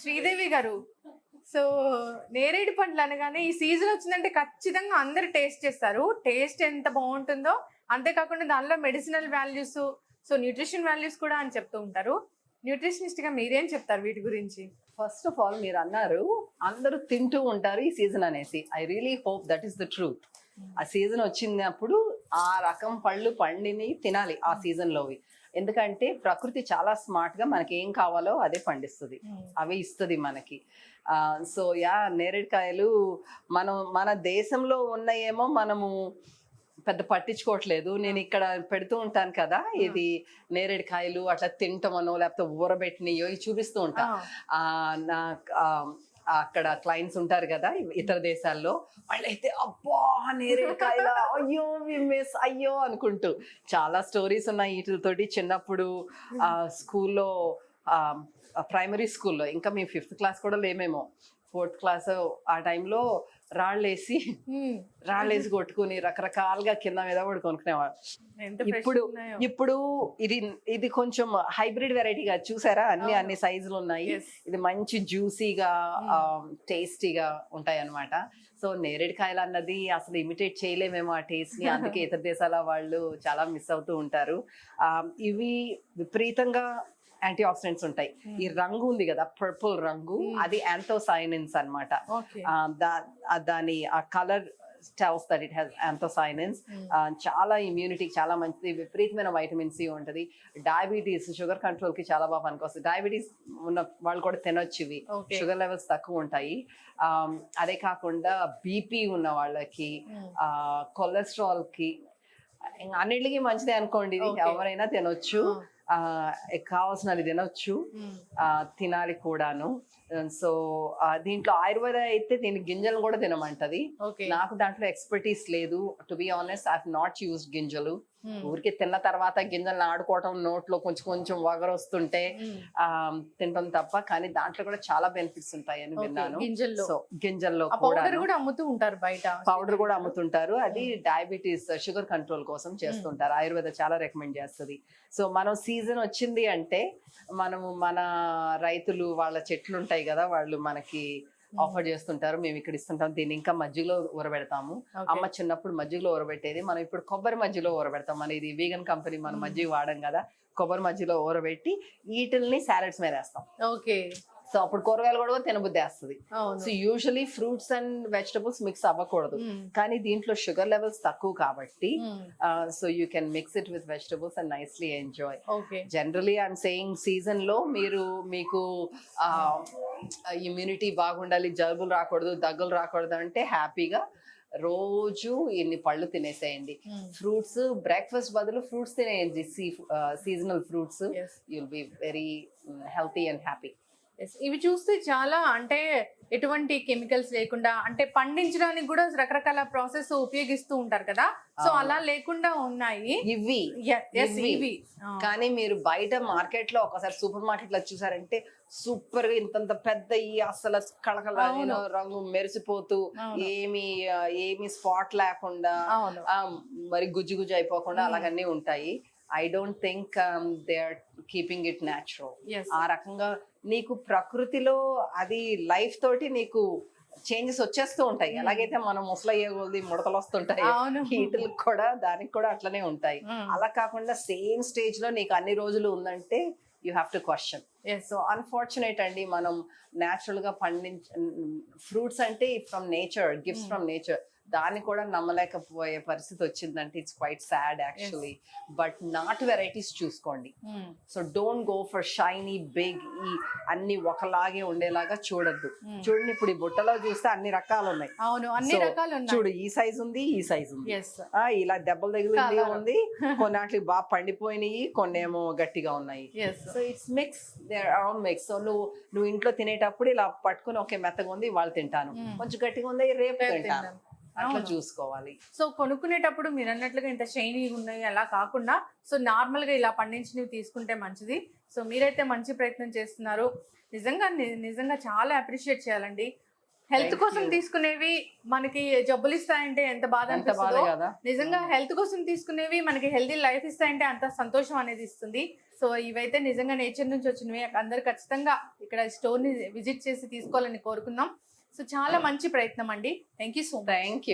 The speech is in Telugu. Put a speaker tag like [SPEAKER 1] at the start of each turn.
[SPEAKER 1] శ్రీదేవి గారు. సో నేరేడు పండ్లు అనగానే ఈ సీజన్ వచ్చిందంటే ఖచ్చితంగా అందరు టేస్ట్ చేస్తారు. టేస్ట్ ఎంత బాగుంటుందో అంతేకాకుండా దానిలో medicinal values so nutrition values కూడా అని చెప్తూ ఉంటారు. న్యూట్రిషనిస్ట్గా మీరేం చెప్తారు వీటి గురించి?
[SPEAKER 2] ఫస్ట్ ఆఫ్ ఆల్ మీరు అన్నారు అందరూ తింటూ ఉంటారు ఈ సీజన్ అనేసి. I really hope that is the truth ఆ సీజన్ వచ్చినప్పుడు ఆ రకం పళ్ళు పండిని తినాలి ఆ సీజన్ లోవి. ఎందుకంటే ప్రకృతి చాలా స్మార్ట్గా మనకి ఏం కావాలో అదే పండిస్తుంది. అవి ఇస్తుంది మనకి. సో యా నేరేడుకాయలు మనం మన దేశంలో ఉన్నాయేమో మనము పెద్ద పట్టించుకోవట్లేదు. నేను ఇక్కడ పెడుతూ ఉంటాను కదా ఇది నేరేడుకాయలు అట్లా తింటామనో లేకపోతే ఊరబెట్టినయో ఇవి చూపిస్తూ ఉంటా. ఆ, నా అక్కడ క్లయింట్స్ ఉంటారు కదా ఇతర దేశాల్లో. వాళ్ళైతే అబ్బా నేరేడుకాయల అయ్యో మిస్ అయ్యో అనుకుంటూ. చాలా స్టోరీస్ ఉన్నాయి వీటితోటి. చిన్నప్పుడు స్కూల్లో ప్రైమరీ స్కూల్లో ఇంకా మేము ఫిఫ్త్ క్లాస్ కూడా లేమేమో. ఫోర్త్ క్లాస్ ఆ టైంలో రాళ్ళేసి రాళ్ళేసి కొట్టుకుని రకరకాలుగా కింద మీద పడి కొనుక్కునేవాడు ఇప్పుడు. ఇప్పుడు ఇది ఇది కొంచెం హైబ్రిడ్ వెరైటీగా చూసారా? అన్ని అన్ని సైజులు ఉన్నాయి. ఇది మంచి జ్యూసీగా టేస్టీగా ఉంటాయి అన్నమాట సో నేరేడుకాయలు అన్నది అసలు ఇమిటేట్ చేయలేమేమో ఆ టేస్ట్ని అందుకే ఇతర దేశాల వాళ్ళు చాలా మిస్ అవుతూ ఉంటారు. ఆ, ఇవి విపరీతంగా యాంటీ ఆక్సిడెంట్స్ ఉంటాయి ఈ రంగు ఉంది కదా పర్పుల్ రంగు అది యాంథోసైనిన్స్ ఆ దాని ఆ colour tells that it has anthocyanins చాలా ఇమ్యూనిటీకి చాలా మంచిది విపరీతమైన వైటమిన్ సి ఉంటుంది. డయాబెటీస్ షుగర్ కంట్రోల్కి చాలా బాగా పనికొస్తుంది. డయాబెటీస్ ఉన్న వాళ్ళు కూడా తినొచ్చు ఇవి. షుగర్ లెవెల్స్ తక్కువ ఉంటాయి. అదే కాకుండా బీపీ ఉన్న వాళ్ళకి కొలెస్ట్రాల్కి ఇంకా అన్నిటికీ మంచిదే అనుకోండి. ఎవరైనా తినొచ్చు. ఆ, కావాల్సినది తినొచ్చు. ఆ, తినాలి కూడాను. సో దీంట్లో ఆయుర్వేద అయితే దీని గింజలు కూడా తినమంటది. నాకు దాంట్లో ఎక్స్పర్టీస్ లేదు. To be honest I not used గింజలు. ఊరికి తిన్న తర్వాత గింజలు ఆడుకోవటం నోట్లో కొంచెం కొంచెం వగరు వస్తుంటే ఆ, తింటాం తప్ప కానీ దాంట్లో కూడా చాలా బెనిఫిట్స్ ఉంటాయని
[SPEAKER 1] Okay,
[SPEAKER 2] విన్నాను.
[SPEAKER 1] గింజల్లో.
[SPEAKER 2] సో గింజల్లో
[SPEAKER 1] పౌడర్
[SPEAKER 2] కూడా
[SPEAKER 1] కూడా అమ్ముతూ ఉంటారు బయట
[SPEAKER 2] పౌడర్ కూడా అమ్ముతుంటారు. అది డయాబెటీస్ షుగర్ కంట్రోల్ కోసం చేస్తుంటారు. ఆయుర్వేద చాలా రికమెండ్ చేస్తుంది. సో మనం సీజన్ వచ్చింది అంటే మనము మన రైతులు వాళ్ళ చెట్లు ఉంటాయి కదా వాళ్ళు మనకి ఆఫర్ చేస్తుంటారు. మేము ఇక్కడ ఇస్తుంటాం. దీన్ని ఇంకా మజ్జిగలో ఊరబెడతాము. అమ్మ చిన్నప్పుడు మజ్జిగలో ఊరబెట్టేది. మనం ఇప్పుడు కొబ్బరి మజ్జిలో ఊరబెడతాం. మన ఇది వీగన్ కంపెనీ మన మజ్జిగ వాడడం కదా. కొబ్బరి మజ్జిలో ఊరబెట్టి వీటిల్ని సాలడ్స్ మీద వేస్తాం.
[SPEAKER 1] ఓకే
[SPEAKER 2] సో అప్పుడు కూరగాయలు కూడా తినబుద్ధి వేస్తుంది. So usually fruits and vegetables mix అవ్వకూడదు.
[SPEAKER 1] Mm.
[SPEAKER 2] కానీ దీంట్లో షుగర్ లెవెల్స్ తక్కువ కాబట్టి. So you can mix it with vegetables and nicely enjoy generally I'm saying సీజన్లో మీరు మీకు ఇమ్యూనిటీ బాగుండాలి జలుబులు రాకూడదు దగ్గులు రాకూడదు అంటే హ్యాపీగా రోజు ఇన్ని పళ్ళు తినేసేయండి
[SPEAKER 1] Mm.
[SPEAKER 2] ఫ్రూట్స్ బ్రేక్ఫాస్ట్ బదులు fruits తినేయండి sea seasonal fruits. You'll be very healthy and happy.
[SPEAKER 1] ఇవి చూస్తే చాలా అంటే ఎటువంటి కెమికల్స్ లేకుండా అంటే పండించడానికి కూడా రకరకాల ప్రాసెస్ ఉపయోగిస్తూ ఉంటారు కదా? సో. అలా లేకుండా ఉన్నాయి.
[SPEAKER 2] ఇవి. ఇవి. కానీ మీరు బయట మార్కెట్లో ఒకసారి సూపర్ మార్కెట్లో చూసారంటే సూపర్గా ఇంతంత పెద్ద ఈ అసలు కళకళ రంగు మెరిసిపోతూ. ఏమి ఏమి స్పాట్ లేకుండా మరి గుజ్జు గుజ్జు అయిపోకుండా. అలాగన్నీ ఉంటాయి. I don't think they are keeping it natural. ఆ రకంగా నీకు ప్రకృతిలో అది లైఫ్ తోటి నీకు చేంజెస్ వచ్చేస్తూ ఉంటాయి
[SPEAKER 1] Hmm.
[SPEAKER 2] ఎలాగైతే మనం ముసలయ్యే కొద్ది ముడతలు వస్తుంటాయి. హీటులకు కూడా దానికి కూడా అట్లనే ఉంటాయి
[SPEAKER 1] Hmm.
[SPEAKER 2] అలా కాకుండా సేమ్ స్టేజ్లో నీకు అన్ని రోజులు ఉందంటే you have to question
[SPEAKER 1] Yes.
[SPEAKER 2] So unfortunate అండి మనం న్యాచురల్గా పండించ ఫ్రూట్స్ అంటే from nature gifts from nature దాన్ని కూడా నమ్మలేకపోయే పరిస్థితి వచ్చిందంటే it's quite sad actually but not varieties చూసుకోండి. So don't go for shiny big ఈ అన్ని ఒకలాగే ఉండేలాగా చూడొద్దు.
[SPEAKER 1] Hmm.
[SPEAKER 2] చూడండి ఇప్పుడు ఈ బుట్టలో చూస్తే అన్ని రకాలు ఉన్నాయి
[SPEAKER 1] అవును అన్ని రకాలు
[SPEAKER 2] చూడు ఈ సైజ్ ఉంది ఈ సైజ్ ఉంది. ఇలా దెబ్బలు తగిలింది. ఉంది. కొన్నాటికి బాగా పండిపోయినాయి కొన్ని ఏమో గట్టిగా ఉన్నాయి. So it's mix mix so నువ్వు నువ్వు ఇంట్లో తినేటప్పుడు ఇలా పట్టుకుని ఒకే మెత్తగా ఉంది వాళ్ళు తింటాను.
[SPEAKER 1] Mm.
[SPEAKER 2] కొంచెం గట్టిగా ఉంది రేపు తింటాను. అట్లా. చూసుకోవాలి.
[SPEAKER 1] సో కొనుక్కునేటప్పుడు మీరు అన్నట్లుగా ఇంత షైనీ ఉన్నాయి అలా కాకుండా సో నార్మల్గా ఇలా పండించినవి తీసుకుంటే మంచిది. సో మీరైతే మంచి ప్రయత్నం చేస్తున్నారు. నిజంగా ని- నిజంగా చాలా అప్రిషియేట్ చేయాలండి. హెల్త్ కోసం. తీసుకునేవి మనకి జబ్బులు ఇస్తాయంటే ఎంత బాధ
[SPEAKER 2] ఎంత బాధ కదా.
[SPEAKER 1] నిజంగా హెల్త్ కోసం తీసుకునేవి మనకి హెల్తీ లైఫ్ ఇస్తాయంటే అంత సంతోషం అనేది ఇస్తుంది. సో ఇవైతే నిజంగా నేచర్ నుంచి వచ్చినవి. అందరు ఖచ్చితంగా ఇక్కడ స్టోర్ని విజిట్ చేసి తీసుకోవాలని కోరుకుందాం. సో చాలా మంచి ప్రయత్నం అండి. Thank you so
[SPEAKER 2] thank you